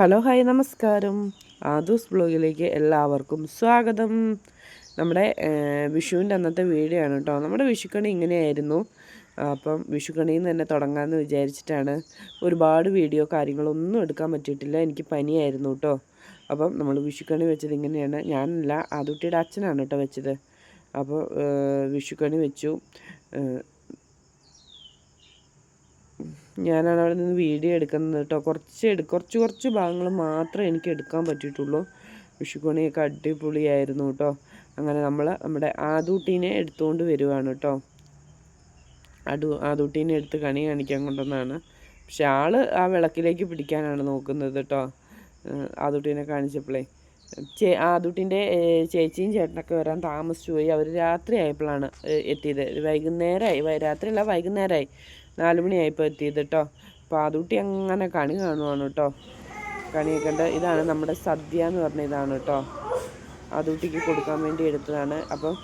Hello hi നമസ്കാരം. ആദൂസ് ബ്ലോഗിലേക്ക് എല്ലാവർക്കും സ്വാഗതം. നമ്മുടെ വിഷുവിന്റെ അന്നത്തെ വീഡിയോ ആണ് കേട്ടോ. നമ്മുടെ വിഷുക്കണി ഇങ്ങനെയായിരുന്നു. അപ്പം വിഷുക്കണിയിൽ നിന്ന് തന്നെ തുടങ്ങാമെന്ന് വിചാരിച്ചിട്ടാണ് ഒരുപാട് വീഡിയോ കാര്യങ്ങളൊന്നും എടുക്കാൻ പറ്റിയിട്ടില്ല. എനിക്ക് പനിയായിരുന്നു കേട്ടോ. അപ്പം നമ്മൾ വിഷുക്കണി വെച്ചത് ഇങ്ങനെയാണ്. ഞാനല്ല ആദുട്ടിയുടെ അച്ഛനാണ് കേട്ടോ വെച്ചത്. അപ്പോൾ വിഷുക്കണി വെച്ചു. ഞാനാണ് അവിടെ നിന്ന് വീഡിയോ എടുക്കുന്നത് കേട്ടോ. കുറച്ച് എടു കുറച്ച് കുറച്ച് ഭാഗങ്ങൾ മാത്രമേ എനിക്ക് എടുക്കാൻ പറ്റിയിട്ടുള്ളൂ. വിഷുക്കോണിയൊക്കെ അടിപൊളിയായിരുന്നു കേട്ടോ. അങ്ങനെ നമ്മൾ നമ്മുടെ ആദൂട്ടീനെ എടുത്തുകൊണ്ട് വരുവാണ് കേട്ടോ. അടു ആദൂട്ടീനെ എടുത്ത് കണി കാണിക്കാൻ കൊണ്ടുവന്നാണ്. പക്ഷെ ആൾ ആ വിളക്കിലേക്ക് പിടിക്കാനാണ് നോക്കുന്നത് കേട്ടോ. ആദൂട്ടീനെ കാണിച്ചപ്പോഴേ ചേ ആദൂട്ടിന്റെ ചേച്ചിയും ചേട്ടനൊക്കെ വരാൻ താമസിച്ചു പോയി. അവർ രാത്രി ആയപ്പോഴാണ് എത്തിയത്. വൈകുന്നേരമായി രാത്രിയല്ല വൈകുന്നേരമായി നാല് മണിയായപ്പോൾ എത്തിയത് കേട്ടോ പാതൂട്ടി അങ്ങനെ കണി കാണുവാണ് കേട്ടോ കണിയൊക്കെ ഇതാണ് നമ്മുടെ സദ്യ എന്ന് പറഞ്ഞ ഇതാണ് കേട്ടോ ആദൂട്ടിക്ക് കൊടുക്കാൻ വേണ്ടി എടുത്തതാണ്. അപ്പം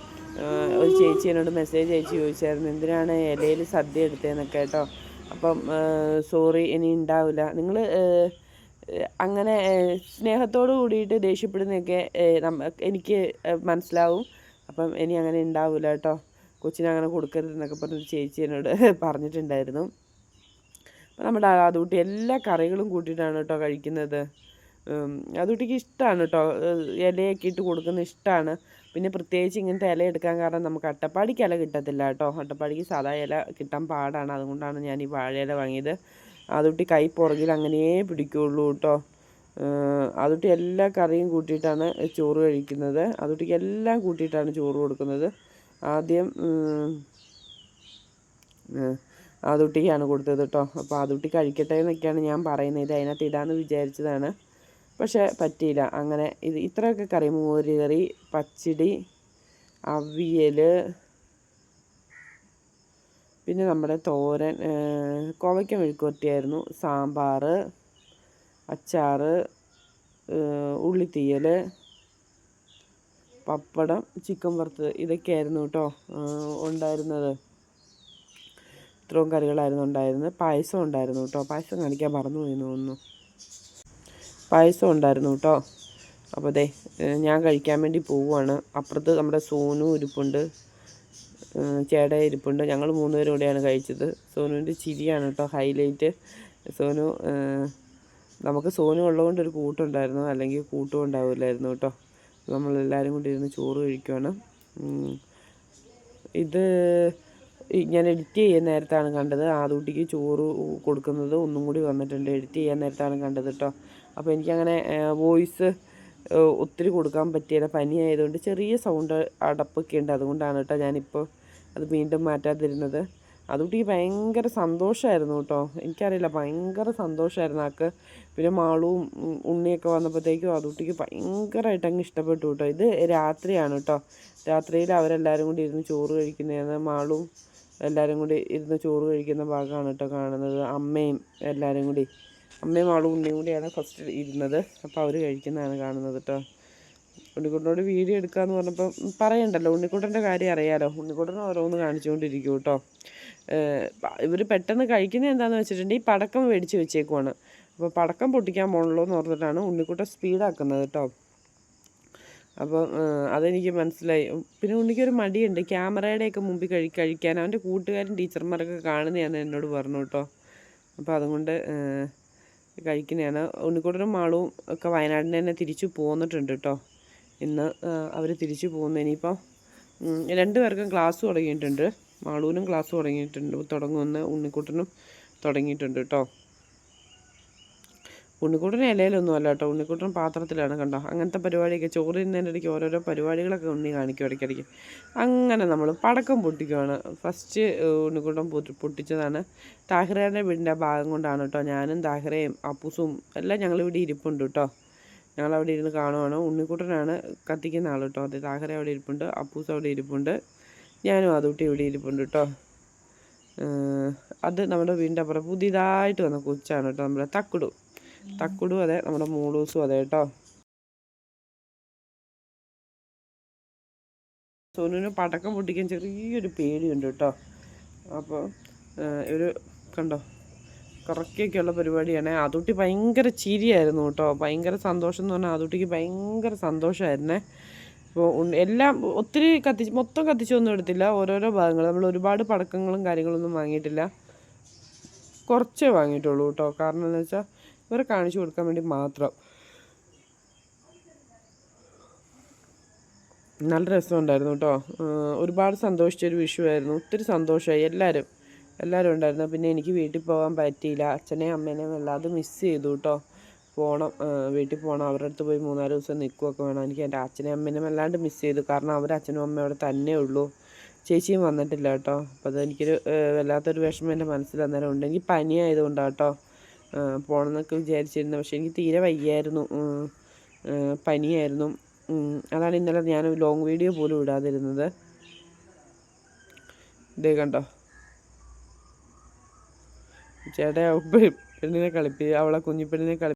ഒരു ചേച്ചി എന്നോട് മെസ്സേജ് അയച്ച് ചോദിച്ചായിരുന്നു എന്തിനാണ് ഇലയിൽ സദ്യ എടുത്തതെന്നൊക്കെ കേട്ടോ അപ്പം സോറി ഇനി ഉണ്ടാവില്ല നിങ്ങൾ അങ്ങനെ സ്നേഹത്തോട് കൂടിയിട്ട് ദേഷ്യപ്പെടുന്നതൊക്കെ എനിക്ക് മനസ്സിലാവും. അപ്പം ഇനി അങ്ങനെ ഉണ്ടാവില്ല കേട്ടോ കൊച്ചിനെ അങ്ങനെ കൊടുക്കരുതെന്നൊക്കെ പറഞ്ഞൊരു ചേച്ചി എന്നോട് പറഞ്ഞിട്ടുണ്ടായിരുന്നു. അപ്പോൾ നമ്മുടെ അതുകൂട്ടി എല്ലാ കറികളും കൂട്ടിയിട്ടാണ് കേട്ടോ കഴിക്കുന്നത്. അതുകുട്ടിക്ക് ഇഷ്ടമാണ് കേട്ടോ. ഇലയൊക്കെ ഇട്ട് കൊടുക്കുന്ന ഇഷ്ടമാണ് പിന്നെ പ്രത്യേകിച്ച് ഇങ്ങനത്തെ ഇല എടുക്കാൻ കാരണം നമുക്ക് അട്ടപ്പാടിക്ക് ഇല കിട്ടത്തില്ല കേട്ടോ. അട്ടപ്പാടിക്ക് സാധാ ഇല കിട്ടാൻ പാടാണ്. അതുകൊണ്ടാണ് ഞാൻ ഈ വാഴയില വാങ്ങിയത്. അതുകുട്ടി കൈ പുറകിൽ അങ്ങനെയേ പിടിക്കുകയുള്ളൂ കേട്ടോ. അതുകുട്ടി എല്ലാ കറിയും കൂട്ടിയിട്ടാണ് ചോറ് കഴിക്കുന്നത്. അതുകുട്ടിക്ക് എല്ലാം കൂട്ടിയിട്ടാണ് ചോറ് കൊടുക്കുന്നത്. ആദ്യം ആദുട്ടിക്കാണ് കൊടുത്തത് കേട്ടോ. അപ്പോൾ ആദുട്ടി കഴിക്കട്ടെ എന്നൊക്കെയാണ് ഞാൻ പറയുന്നത്. ഇത് അതിനകത്ത് ഇടാന്ന് വിചാരിച്ചതാണ്. പക്ഷേ പറ്റിയില്ല. അങ്ങനെ ഇത് ഇത്രയൊക്കെ കറി. മോര് കറി പച്ചടി അവിയൽ പിന്നെ നമ്മുടെ തോരൻ കോവയ്ക്ക മെഴുക്കുവരട്ടിയായിരുന്നു. സാമ്പാർ അച്ചാർ ഉള്ളിത്തീയൽ പപ്പടം ചിക്കൻ വറുത്തത് ഇതൊക്കെയായിരുന്നു കേട്ടോ ഉണ്ടായിരുന്നത്. ഇത്രയും കറികളായിരുന്നു ഉണ്ടായിരുന്നത്. പായസം ഉണ്ടായിരുന്നു കേട്ടോ. പായസം കാണിക്കാൻ മറന്നു പോയി തോന്നുന്നു. പായസം ഉണ്ടായിരുന്നു കേട്ടോ. അപ്പോൾ അതെ ഞാൻ കഴിക്കാൻ വേണ്ടി പോവുകയാണ് അപ്പുറത്ത് നമ്മുടെ സോനു ഇരിപ്പുണ്ട്. ചേട ഇരിപ്പുണ്ട്. ഞങ്ങൾ മൂന്നുപേരും കൂടെയാണ് കഴിച്ചത്. സോനുവിന്റെ ചിരിയാണ് കേട്ടോ ഹൈലൈറ്റ്. സോനു നമുക്ക് സോനു ഉള്ളതുകൊണ്ട് ഒരു കൂട്ടുണ്ടായിരുന്നു. അല്ലെങ്കിൽ കൂട്ടും ഉണ്ടാവില്ലായിരുന്നു കേട്ടോ. നമ്മളെല്ലാവരും കൂടി ഇരുന്ന് ചോറ് കഴിക്കുകയാണ് ഇത് ഞാൻ എഡിറ്റ് ചെയ്യാൻ നേരത്താണ് കണ്ടത്. ആദൂട്ടിക്ക് ചോറ് കൊടുക്കുന്നത് ഒന്നും കൂടി വന്നിട്ടുണ്ട്. എഡിറ്റ് ചെയ്യാൻ നേരത്താണ് കണ്ടത് കേട്ടോ അപ്പോൾ എനിക്കങ്ങനെ വോയിസ് ഒത്തിരി കൊടുക്കാൻ പറ്റിയില്ല പനിയായതുകൊണ്ട് ചെറിയ സൗണ്ട് അടപ്പൊക്കെ ഉണ്ട് അതുകൊണ്ടാണ് കേട്ടോ ഞാനിപ്പോൾ അത് വീണ്ടും മാറ്റാതിരുന്നത്. അതുകുട്ടിക്ക് ഭയങ്കര സന്തോഷമായിരുന്നു കേട്ടോ. എനിക്കറിയില്ല ഭയങ്കര സന്തോഷമായിരുന്നു ആൾക്ക്. പിന്നെ മാളും ഉണ്ണിയൊക്കെ വന്നപ്പോഴത്തേക്കും അതുകുട്ടിക്ക് ഭയങ്കരമായിട്ട് അങ്ങ് ഇഷ്ടപ്പെട്ടു കേട്ടോ. ഇത് രാത്രിയാണ് കേട്ടോ. രാത്രിയിൽ അവരെല്ലാവരും കൂടി ഇരുന്ന് ചോറ് കഴിക്കുന്നതാണ്. മാളും എല്ലാവരും കൂടി ഇരുന്ന് ചോറ് കഴിക്കുന്ന ഭാഗമാണ് കേട്ടോ കാണുന്നത്. അമ്മയും എല്ലാവരും കൂടി. അമ്മയും മാളും ഉണ്ണിയും കൂടിയാണ് ഫസ്റ്റ് ഇരുന്നത്. അപ്പോൾ അവർ കഴിക്കുന്നതാണ് കാണുന്നത് കേട്ടോ. ഉണ്ണിക്കുട്ടനോട് വീഡിയോ എടുക്കാമെന്ന് പറഞ്ഞപ്പോൾ പറയണ്ടല്ലോ. ഉണ്ണിക്കുട്ടന്റെ കാര്യം അറിയാലോ. ഉണ്ണിക്കുട്ടൻ ഓരോന്ന് കാണിച്ചുകൊണ്ടിരിക്കും കേട്ടോ. ഇവർ പെട്ടെന്ന് കഴിക്കുന്നത് എന്താണെന്ന് വെച്ചിട്ടുണ്ടെങ്കിൽ പടക്കം മേടിച്ച് വെച്ചേക്കുവാണ്. അപ്പോൾ പടക്കം പൊട്ടിക്കാൻ പോകണല്ലോ എന്ന് പറഞ്ഞിട്ടാണ് ഉണ്ണിക്കുട്ടൻ സ്പീഡാക്കുന്നത് കേട്ടോ. അപ്പം അതെനിക്ക് മനസ്സിലായി. പിന്നെ ഉണ്ണിക്കൊരു മടിയുണ്ട്. ക്യാമറയുടെയൊക്കെ മുമ്പിൽ കഴി കഴിക്കാൻ അവന്റെ കൂട്ടുകാരും ടീച്ചർമാരൊക്കെ കാണുന്നതാണ് എന്നോട് പറഞ്ഞു കേട്ടോ. അപ്പോൾ അതുകൊണ്ട് കഴിക്കുന്നതാണ് ഉണ്ണിക്കുട്ടനും മാളും ഒക്കെ വയനാടിന് തന്നെ തിരിച്ചു പോന്നിട്ടുണ്ട് കേട്ടോ. ഇന്ന് അവർ തിരിച്ചു പോകുന്നു. ഇനിയിപ്പോൾ രണ്ട് പേർക്കും ക്ലാസ് തുടങ്ങിയിട്ടുണ്ട്. മാളൂനും ക്ലാസ് തുടങ്ങിയിട്ടുണ്ട്. തുടങ്ങുമെന്ന് ഉണ്ണിക്കുട്ടനും തുടങ്ങിയിട്ടുണ്ട് കേട്ടോ ഉണ്ണിക്കുട്ടൻ ഇലയിലൊന്നും അല്ല കേട്ടോ ഉണ്ണിക്കുട്ടൻ പാത്രത്തിലാണ് കണ്ടോ. അങ്ങനത്തെ പരിപാടിയൊക്കെ ചോറ് തിന്നതിന്റെ ഇടയ്ക്ക് ഓരോരോ പരിപാടികളൊക്കെ ഉണ്ണി കാണിക്കും ഇടയ്ക്കിടയ്ക്ക്. അങ്ങനെ നമ്മൾ പടക്കം പൊട്ടിക്കുവാണ്. ഫസ്റ്റ് ഉണ്ണിക്കുട്ടൻ പൊട്ടിച്ചതാണ്. താഹിറയുടെ വീടിന്റെ ഭാഗം കൊണ്ടാണ് കേട്ടോ ഞാനും താഹിറയും അപ്പൂസും എല്ലാം ഞങ്ങളിവിടെ ഇരിപ്പുണ്ട് കേട്ടോ ഞങ്ങളവിടെ ഇരുന്ന് കാണുവാണ്. ഉണ്ണിക്കുട്ടനാണ് കത്തിക്കുന്ന ആൾ കേട്ടോ അതെ താഹര അവിടെ ഇരിപ്പുണ്ട്. അപ്പൂസ് അവിടെ ഇരിപ്പുണ്ട്. ഞാനും അതുട്ടി ഇവിടെ ഇരിപ്പുണ്ട് കേട്ടോ. അത് നമ്മുടെ വീടിന്റെ അപ്പുറം പുതിയതായിട്ട് വന്ന കൊച്ചാണ് കേട്ടോ നമ്മുടെ തക്കുടു. തക്കുടു അതെ നമ്മുടെ മൂളൂസും അതെ കേട്ടോ. സോനുവിന് പടക്കം പൊട്ടിക്കാൻ ചെറിയൊരു പേടിയുണ്ട് കേട്ടോ. അപ്പോൾ ഒരു കണ്ടോ കുറക്കൊക്കെയുള്ള പരിപാടിയാണ്. ആദൂട്ടി ഭയങ്കര ചിരിയായിരുന്നു കേട്ടോ. ഭയങ്കര സന്തോഷം എന്ന് പറഞ്ഞാൽ ആദൂട്ടിക്ക് ഭയങ്കര സന്തോഷമായിരുന്നേ. അപ്പോൾ എല്ലാം ഒത്തിരി കത്തിച്ച് മൊത്തം കത്തിച്ചൊന്നും എടുത്തില്ല. ഓരോരോ ഭാഗങ്ങൾ. നമ്മൾ ഒരുപാട് പടക്കങ്ങളും കാര്യങ്ങളൊന്നും വാങ്ങിയിട്ടില്ല. കുറച്ചേ വാങ്ങിയിട്ടുള്ളൂ കേട്ടോ കാരണം എന്ന് വെച്ചാൽ ഇവരെ കാണിച്ചു കൊടുക്കാൻ വേണ്ടി മാത്രം. നല്ല രസമുണ്ടായിരുന്നു കേട്ടോ ഒരുപാട് സന്തോഷിച്ചൊരു വിഷു ആയിരുന്നു ഒത്തിരി സന്തോഷമായി എല്ലാവരും എല്ലാവരും ഉണ്ടായിരുന്നു. പിന്നെ എനിക്ക് വീട്ടിൽ പോകാൻ പറ്റിയില്ല. അച്ഛനെയും അമ്മേനെയും വല്ലാതെ മിസ് ചെയ്തു കേട്ടോ പോകണം വീട്ടിൽ പോകണം അവരുടെ അടുത്ത് പോയി മൂന്നാൽ ദിവസം നിൽക്കുകയൊക്കെ വേണം. എനിക്ക് എന്റെ അച്ഛനെയും അമ്മേനെയും വല്ലാണ്ട് മിസ് ചെയ്തു. കാരണം അവർ അച്ഛനും അമ്മയും അവിടെ തന്നെ ഉള്ളൂ. ചേച്ചിയും വന്നിട്ടില്ല കേട്ടോ. അപ്പോൾ അതെനിക്കൊരു വല്ലാത്തൊരു വിഷമം എന്റെ മനസ്സിൽ അന്നേരം ഉണ്ട്. എനിക്ക് പനിയായതുകൊണ്ടാണ് കേട്ടോ പോകണമെന്നൊക്കെ വിചാരിച്ചിരുന്നു പക്ഷേ എനിക്ക് തീരെ വയ്യായിരുന്നു. പനിയായിരുന്നു. അതാണ് ഇന്നലെ ഞാൻ ലോങ് വീഡിയോ പോലും ഇടാതിരുന്നത്. ഇതേ കണ്ടോ? ചേട്ടാ പെണ്ണിനെ കളിപ്പി അവളെ കുഞ്ഞിപ്പെണ്ണിനെ കളി